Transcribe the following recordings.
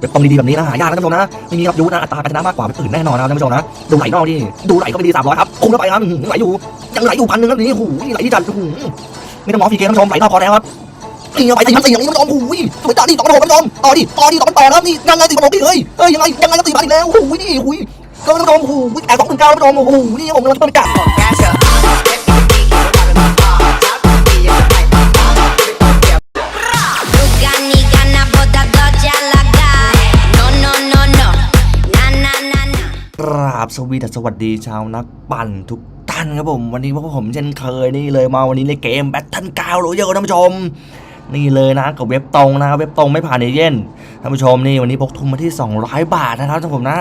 แบบตรงดีๆแบบนี้นะหายากนะท่านผู้ชมนะไม่มีรับยูนะอัตราการชนะมากกว่าแบบอื่นแน่นอนนะท่านผู้ชมนะดูไหลนอกดิดูไหลก็ไปดีสามร้อยครับคุ้มเข้าไปครับไหลอยู่ยังไหลอยู่พันหนึ่งครับนี่โอ้โหไหลที่จัดโอ้โหไม่ต้องมองฟีเกมท่านผู้ชมไหลนอกพอแล้วครับนี่เอาไปสี่พันสี่อย่างนี้ท่านผู้ชมโอ้โหสวยจัดนี่สองพันหกท่านผู้ชมต่อดิต่อดิสองพันแปดครับนี่ยังไงสี่พันหกดิเฮ้ยเฮ้ยยังไงยังไงก็สี่พันอีกแล้วโอ้โหนี่โอ้โหก็ท่านผู้ชมโอ้โหแอบสองหมื่นเก้าท่านผู้ชมโอ้โหนี่ผมกำลังจะไปจัด สวีดัสสวัสดีชาวนักปั่นทุกท่านครับผม วันนี้พวกผมเช่นเคยนี่เลยมาวันนี้ในเกมแบทเทิลกาวโรเยอร์ท่านผู้ชม นี่เลยนะกับเว็บตรงนะเว็บตรงไม่ผ่านเอเย่นท่านผู้ชมนี่วันนี้พกทุนมาที่ 200 บาทนะครับท่านผมนะ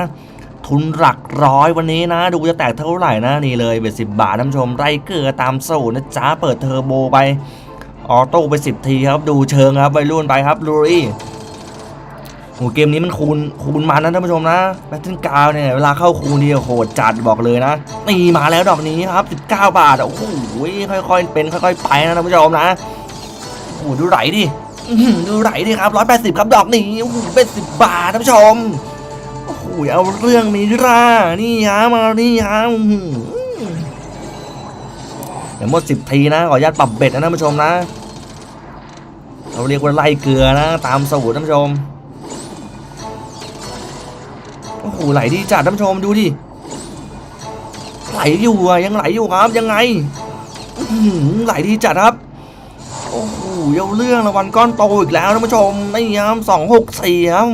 ทุนหลักร้อยวันนี้นะ ดูจะแตกเท่าไหร่นะนี่เลยเบ็ดสิบาทท่านผู้ชม ไรเกลือตามสูตรนะจ๊ะเปิดเทอร์โบไปออโต้ไป 10 ทีครับ ดูเชิงครับวัยรุ่นไปครับลูรี่ โอ้เกมนี้มันคูณคูณมันนะท่านผู้ชมนะแบทเทิลกาวเนี่ยเวลาเข้าคูณเดียวโหดจัดบอกเลยนะนี่มาแล้วดอกนี้ครับ 19 บาทโอ้โหค่อยๆเป็นค่อยๆไปนะท่านผู้ชมนะโอ้โหดูไหลดิดูไหลดิครับ180ครับดอกนี้โอ้โหเป็น10บบาทท่านผู้ชมโอ้โหเอาเรื่องมีรานี่ฮะมานี่ฮะอื้อหือเดี๋ยวหมด10ทีนะขออนุญาตปรับเบ็ดนะท่านผู้ชมนะเราเรียกว่าไล่เกลือนะ ตามสูตรท่านผู้ชม อ้ไหลดีจัดท่านผู้ชมดูดิไหลอยู่อะยังไหลอยู่ครับยังไงไหลดีจัดครับโอ้โหเยาเรื่องรางวัลก้อนโตอีกแล้วท่านผู้ชมนี่ครับสองหกสี่ครับ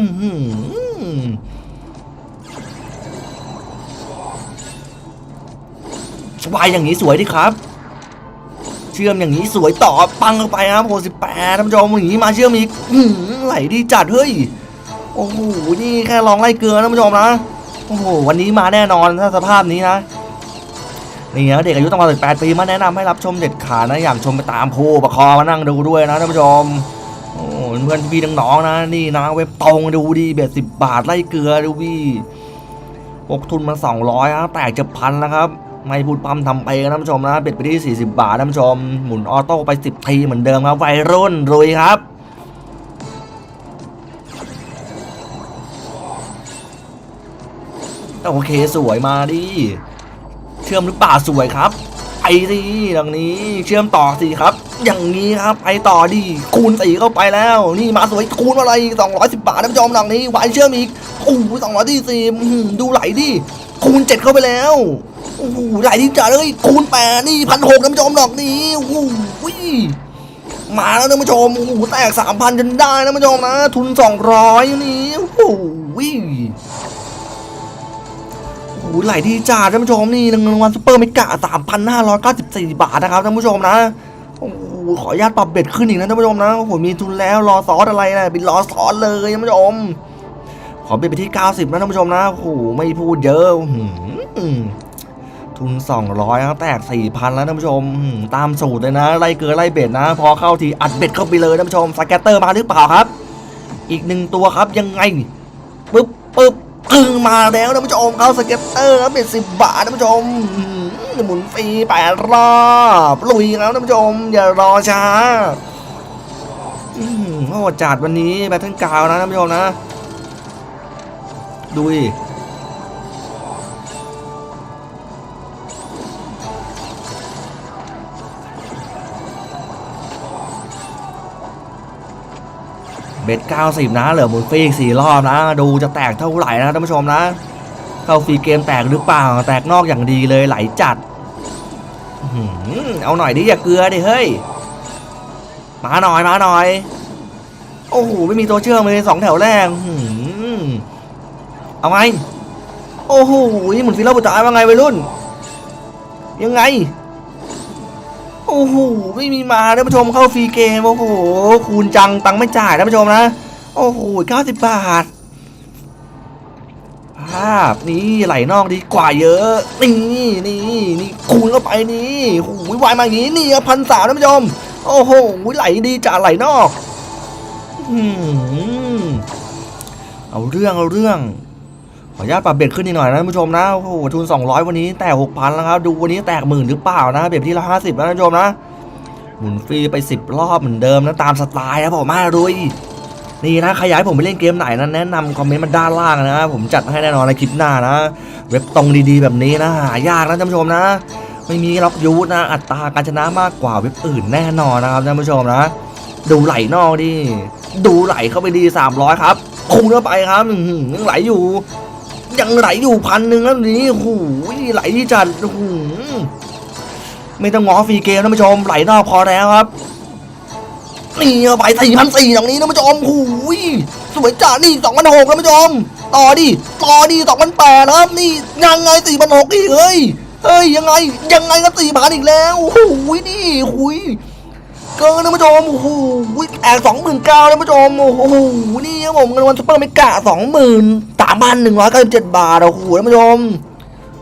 สบายอย่างนี้สวยดิครับ เชื่อมอย่างนี้สวยต่อปังเข้าไปครับโหสิบแปดท่านผู้ชมอย่างนี้มาเชื่อมอีกไหลดีจัดเฮ้ย โอ้โหนี่แค่ลองไล่เกลือนะท่านผู้ชมนะ โอ้โห วันนี้มาแน่นอนถ้าสภาพนี้นะ นี่นะเด็กอายุต่ำกว่า18ปีมาแนะนำให้รับชมเด็ดขาดนะ อย่ากชมไปตามโพประคอมานั่งดูด้วยนะท่านผู้ชมโอ้โหเพื่อนพี่น้องๆนะ นี่นะเว็บตรงดูดีเบ็ดสิบบาทไล่เกลือดูพี่ปกทุนมา200นะแตกจะพันแล้วครับไม่พูดปั๊มทำไปนะท่านผู้ชมนะเบ็ดไปที่ 40 บาทท่านผู้ชม หมุนออโต้ไป 10 ทีเหมือนเดิมครับวัยรุ่นรุยครับ โอเคสวยมาดิเชื่อมหรือเปล่าสวยครับไปสิดังนี้เชื่อมต่อสิครับ อย่างนี้ครับไปต่อดิคูณสี่เข้าไปแล้ว นี่มาสวยคูณอะไรสองร้อยสิบบาทท่านผู้ชมดังนี้ไหวเชื่อมอีกโอ้สองร้อยที่สี่ดูไหลดิคูณเจ็ดเข้าไปแล้วโอ้โหไหลดิจ่าเลยคูณแปดนี่พันหกท่านผู้ชมดอกนี้โอ้โหมาแล้วท่านผู้ชมโอ้โหแตกสามพันจนได้นะท่านผู้ชมนะทุนสองร้อยนี่โอ้โห หไหลดีจ้าท่านผู้ชมนี่รางวัลซุปเปอร์เมกะ3,594บสี่บาทนะครับท่านผู้ชมนะโอ้โหขออนุญาตปรับเบ็ดขึ้นอีกนะท่านผู้ชมนะโอ้โหมีทุนแล้วรอซอสอะไรนะเป็นรอซอสเลยท่านผู้ชมขอเบ็ดไปที่ 90นะท่านผู้ชมนะโอ้โหไม่พูดเยอะอื้อหือทุน 200ครับแตก 4,000 แล้วท่านผู้ชม ตามสูตรเลยนะไล่เกลือไล่เบ็ดนะ พอเข้าทีอัดเบ็ดเข้าไปเลยท่านผู้ชมสแกตเตอร์มาหรือเปล่าครับ อีกหนึ่งตัวครับยังไงปึ๊บปึ๊บ กึ่งมาแล้วนะผู้ชมเขาสเก็ตเตอร์นับเป็นสิบบาทนะผู้ชมหมุนฟรีแปดรอบลุยแล้วนะผู้ชม อย่ารอช้าโอ้จัดวันนี้แบทเทิลกาวนะท่านผู้ชมนะ ดูดิ เบ็ด90นะเหลือมุนฟรีอีกสี่รอบนะ ดูจะแตกเท่าไหร่นะท่านผู้ชมนะ เข้าฟรีเกมแตกหรือเปล่าแตกนอกอย่างดีเลยไหลจัดเอาหน่อยดิอย่าเกลือดิเฮ้ยมาหน่อยมาหน่อย โอ้โหไม่มีตัวเชื่อมเลยสองแถวแรกเอาไงโอ้โหหมุนฟรีรอบสุดท้ายว่าไงวัยรุ่น ยังไง โอ้โหไม่มีมาท่านผู้ชมเข้าฟรีเกมโอ้โหคูณจังตังไม่จ่ายท่านผู้ชมนะโอ้โหเก้าสิบบาทภาพนี่ไหลนอกดีกว่าเยอะนี่นี่นี่คูณเข้าไปนี่โอ้โหวายมาอย่างนี้นี่พันสามท่านผู้ชมโอ้โหไหลดีจ่าไหลนอกอืมเอาเรื่องเอาเรื่อง ขออนุญาตปรับเบ็ดขึ้นอีกหน่อยนะท่านผู้ชมนะโอ้โหทุน 200 วันนี้แตก6,000แล้วครับดูวันนี้แตกหมื่นหรือเปล่านะเบ็ดที่ละ50นะท่านผู้ชมนะหมุนฟรีไป 10 รอบเหมือนเดิมนะตามสไตล์ครับผมมาลุยนี่นะใครอยากให้ผมไปเล่นเกมไหนนั้นแนะนำคอมเมนต์มาด้านล่างนะผมจัดให้แน่นอนในคลิปหน้านะ เว็บตรงดีๆแบบนี้นะหายากนะท่านผู้ชมนะ ไม่มีล็อกยูทนะอัตราการชนะมากกว่าเว็บอื่นแน่นอนนะครับท่านผู้ชมนะ ดูไหลนอกดิดูไหลเข้าไปดี 300 ครับ คงเข้าไปครับยังไหลอยู่ ยังไหลอยู่พันหนึ่งแล้วนี้โอ้โหไหลจัดโอ้โหไม่ต้องงอฟรีเกมท่านผู้ชมไหลนอกพอแล้วครับนี่เอาไปสี่พันสี่ตรงนี้ท่านผู้ชมโอ้ยสวยจัดนี่สองพันหกท่านผู้ชมต่อดิต่อดิสองพันแปดครับนี่ยังไงสี่พันหกอีกเฮ้ยเฮ้ยยังไงยังไงก็สี่พันอีกแล้วโอ้โหนี่หุย เกินท่านผู้ชมโอ้โหแอกสองหมื่นเก้าท่านผู้ชมโอ้โหนี่ครับผมเงินวันซุปเปอร์เมกะสองหมื่นสามพันหนึ่งร้อยเก้าสิบเจ็ดบาทโอ้โหท่าผู้ชม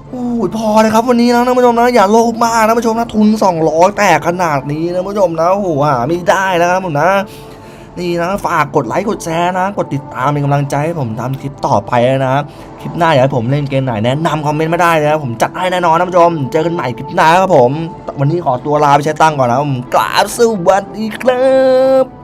โอ้ยพอเลยครับวันนี้นะท่านผู้ชมนะอย่าโลภมากนะท่านผู้ชมนะทุน200แตกขนาดนี้นะท่านผู้ชมนะโอ้โหหาไม่ได้นะครับผมนะนี่นะฝากกดไลค์กดแชร์นะ กดติดตามเป็นกำลังใจให้ผมทำคลิปต่อไปนะคลิปหน้าอยากให้ผมเล่นเกมไหนแนะนำคอมเมนต์มาได้นะผมจัดให้แน่นอนนะท่าผู้ชม เจอกันใหม่คลิปหน้าครับผม วันนี้ขอตัวลาไปใช้ตังค์ก่อนนะผมกราบสวัสดีครับ